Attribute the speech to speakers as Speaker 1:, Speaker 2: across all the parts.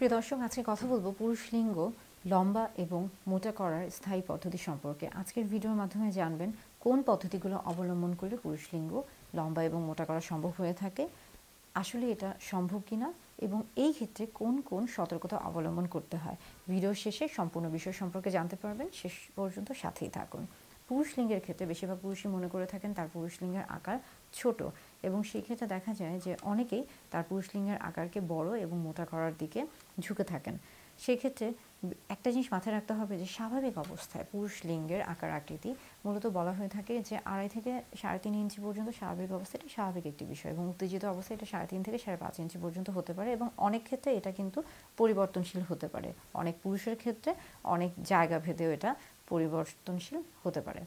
Speaker 1: প্রিয় দর্শক, আজকে কথা বলব পুরুষ লিঙ্গ, লম্বা এবং মোটা করার স্থায়ী পদ্ধতি সম্পর্কে। আজকের ভিডিওর মাধ্যমে জানবেন কোন পদ্ধতিগুলো অবলম্বন করলে পুরুষ লিঙ্গ, লম্বা এবং মোটা করা সম্ভব হয়ে থাকে, আসলে এটা সম্ভব কিনা এবং এই ক্ষেত্রে কোন কোন সতর্কতা অবলম্বন করতে হয়। ভিডিও শেষে সম্পূর্ণ বিষয় সম্পর্কে জানতে পারবেন, শেষ পর্যন্ত সাথেই থাকুন। পুরুষ লিঙ্গের ক্ষেত্রে বেশিরভাগ পুরুষই মনে করে থাকেন তার পুরুষ লিঙ্গের আকার ছোট। এবং সেই ক্ষেত্রে দেখা যায় যে অনেকেই তার পুরুষ লিঙ্গের আকারকে বড় এবং মোটা করার দিকে ঝুঁকে থাকেন। সেক্ষেত্রে একটা জিনিস মাথায় রাখতে হবে যে স্বাভাবিক অবস্থায় পুরুষ লিঙ্গের আকার আকৃতি মূলত বলা হয়ে থাকে যে আড়াই থেকে সাড়ে তিন ইঞ্চি পর্যন্ত স্বাভাবিক অবস্থায় এটা স্বাভাবিক একটি বিষয় এবং উত্তেজিত অবস্থায় এটা সাড়ে তিন থেকে সাড়ে পাঁচ ইঞ্চি পর্যন্ত হতে পারে এবং অনেক ক্ষেত্রে এটা কিন্তু পরিবর্তনশীল হতে পারে। অনেক পুরুষের ক্ষেত্রে অনেক জায়গা ভেদেও এটা পরিবর্তনশীল হতে পারে।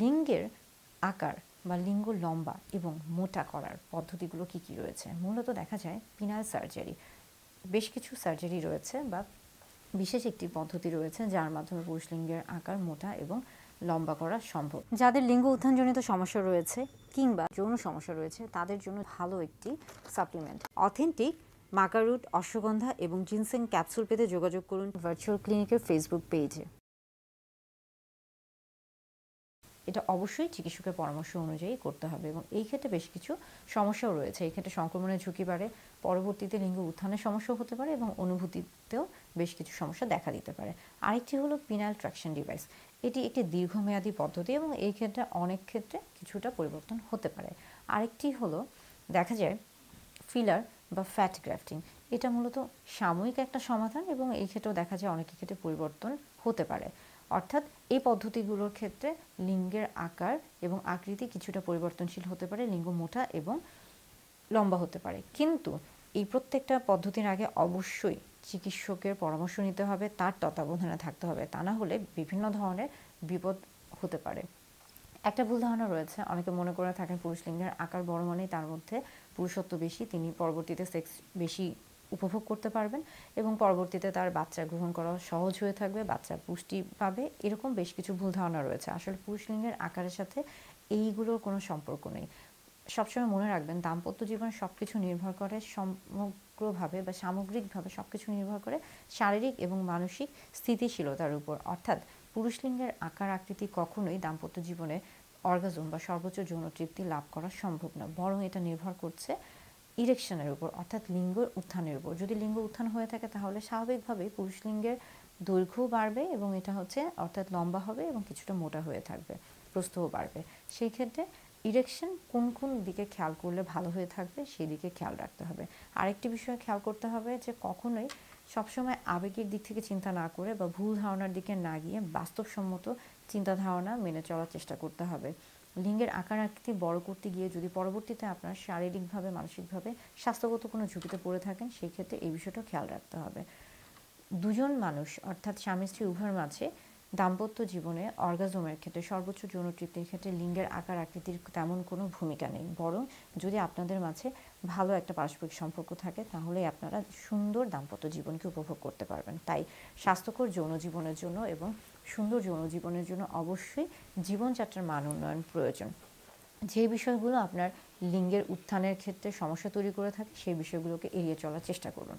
Speaker 1: লিঙ্গের আকার বা লিঙ্গ লম্বা এবং মোটা করার পদ্ধতিগুলো কি কি রয়েছে? মূলত দেখা যায় পিনাল সার্জারি। বেশ কিছু সার্জারি রয়েছে বা বিশেষ একটি পদ্ধতি রয়েছে যার মাধ্যমে পুরুষ লিঙ্গের আকার মোটা এবং লম্বা করা সম্ভব। যাদের লিঙ্গ উত্থানজনিত সমস্যা রয়েছে কিংবা যৌন সমস্যা রয়েছে, তাদের জন্য ভালো একটি সাপ্লিমেন্ট অথেন্টিক মাকারুট, অশ্বগন্ধা এবং জিনসেন ক্যাপসুল পেতে যোগাযোগ করুন ভার্চুয়াল ক্লিনিকের ফেসবুক পেজে এটা অবশ্যই চিকিৎসকের পরামর্শ অনুযায়ী করতে হবে এবং এই ক্ষেত্রে বেশ কিছু সমস্যাও রয়েছে। এই ক্ষেত্রে সংক্রমণের ঝুঁকি বাড়ে, পরবর্তীতে লিঙ্গ উত্থানের সমস্যা হতে পারে এবং অনুভূতিতেও বেশ কিছু সমস্যা দেখা দিতে পারে। আরেকটি হলো পিনাল ট্রাকশন ডিভাইস এটি একটি দীর্ঘমেয়াদী পদ্ধতি এবং এই ক্ষেত্রে অনেক ক্ষেত্রে কিছুটা পরিবর্তন হতে পারে। আরেকটি হলো, দেখা যায় ফিলার বা ফ্যাট গ্রাফটিং এটা মূলত সাময়িক একটা সমাধান এবং এই ক্ষেত্রেও দেখা যায় অনেকের ক্ষেত্রে পরিবর্তন হতে পারে। অর্থাৎ এই পদ্ধতিগুলোর ক্ষেত্রে লিঙ্গের আকার এবং আকৃতি কিছুটা পরিবর্তনশীল হতে পারে, লিঙ্গ মোটা এবং লম্বা হতে পারে। কিন্তু এই প্রত্যেকটা পদ্ধতির আগে অবশ্যই চিকিৎসকের পরামর্শ নিতে হবে, তার তত্ত্বাবধানে থাকতে হবে। তা না হলে বিভিন্ন ধরনের বিপদ হতে পারে। একটা ভুল ধারণা রয়েছে, অনেকে মনে করে থাকেন পুরুষ লিঙ্গের আকার বড় মানেই তার মধ্যে পুরুষত্ব বেশি, তিনি পরবর্তীতে সেক্স বেশি উপভোগ করতে পারবেন এবং পরবর্তীতে তার বাচ্চা গ্রহণ করা সহজ হয়ে থাকবে, বাচ্চা পুষ্টি পাবে, এরকম বেশ কিছু ভুল ধারণা রয়েছে। আসলে পুরুষ লিঙ্গের আকারের সাথে এইগুলোর কোনো সম্পর্ক নেই। সবসময় মনে রাখবেন, দাম্পত্য জীবন সব কিছু নির্ভর করে, সমগ্রভাবে বা সামগ্রিকভাবে সব কিছু নির্ভর করে শারীরিক এবং মানসিক স্থিতিশীলতার উপর। অর্থাৎ পুরুষ লিঙ্গের আকার আকৃতি কখনোই দাম্পত্য জীবনে অর্গাজম বা সর্বোচ্চ যৌন তৃপ্তি লাভ করা সম্ভব না। বরং এটা নির্ভর করছে ইরেকশনের উপর, অর্থাৎ লিঙ্গ উত্থানের উপর। যদি লিঙ্গ উত্থান হয়ে থাকে, তাহলে স্বাভাবিকভাবেই পুরুষ লিঙ্গের দৈর্ঘ্য বাড়বে এবং এটা হচ্ছে, অর্থাৎ লম্বা হবে এবং কিছুটা মোটা হয়ে থাকবে, প্রস্থও বাড়বে। সেই ক্ষেত্রে ইরেকশন কোন কোন দিকে খেয়াল করলে ভালো হয়ে থাকবে সেই দিকে খেয়াল রাখতে হবে। আরেকটি বিষয় খেয়াল করতে হবে যে কখনোই সবসময় আবেগের দিক থেকে চিন্তা না করে বা ভুল ধারণার দিকে না গিয়ে বাস্তবসম্মত চিন্তা ধারণা মেনে চলার চেষ্টা করতে হবে। লিঙ্গের আকার আকৃতি বড় করতে গিয়ে যদি পরবর্তীতে আপনার শারীরিকভাবে, মানসিকভাবে স্বাস্থ্যগত কোনো ঝুঁকিতে পড়ে থাকেন সেই ক্ষেত্রে এই বিষয়টা খেয়াল রাখতে হবে। দুজন মানুষ, অর্থাৎ স্বামী স্ত্রী উভয়ের মাঝে দাম্পত্য জীবনে অর্গাজমের ক্ষেত্রে সর্বোচ্চ যৌন তৃপ্তির ক্ষেত্রে লিঙ্গের আকার আকৃতির তেমন কোনো ভূমিকা নেই। বরং যদি আপনাদের মাঝে ভালো একটা পারস্পরিক সম্পর্ক থাকে, তাহলেই আপনারা সুন্দর দাম্পত্য জীবনকে উপভোগ করতে পারবেন। তাই স্বাস্থ্যকর যৌন জীবনের জন্য এবং সুন্দর যৌন জীবনের জন্য অবশ্যই জীবনযাত্রার মান উন্নয়ন প্রয়োজন। যে বিষয়গুলো আপনার লিঙ্গের উত্থানের ক্ষেত্রে সমস্যা তৈরি করে থাকে, সেই বিষয়গুলোকে এড়িয়ে চলার চেষ্টা করুন।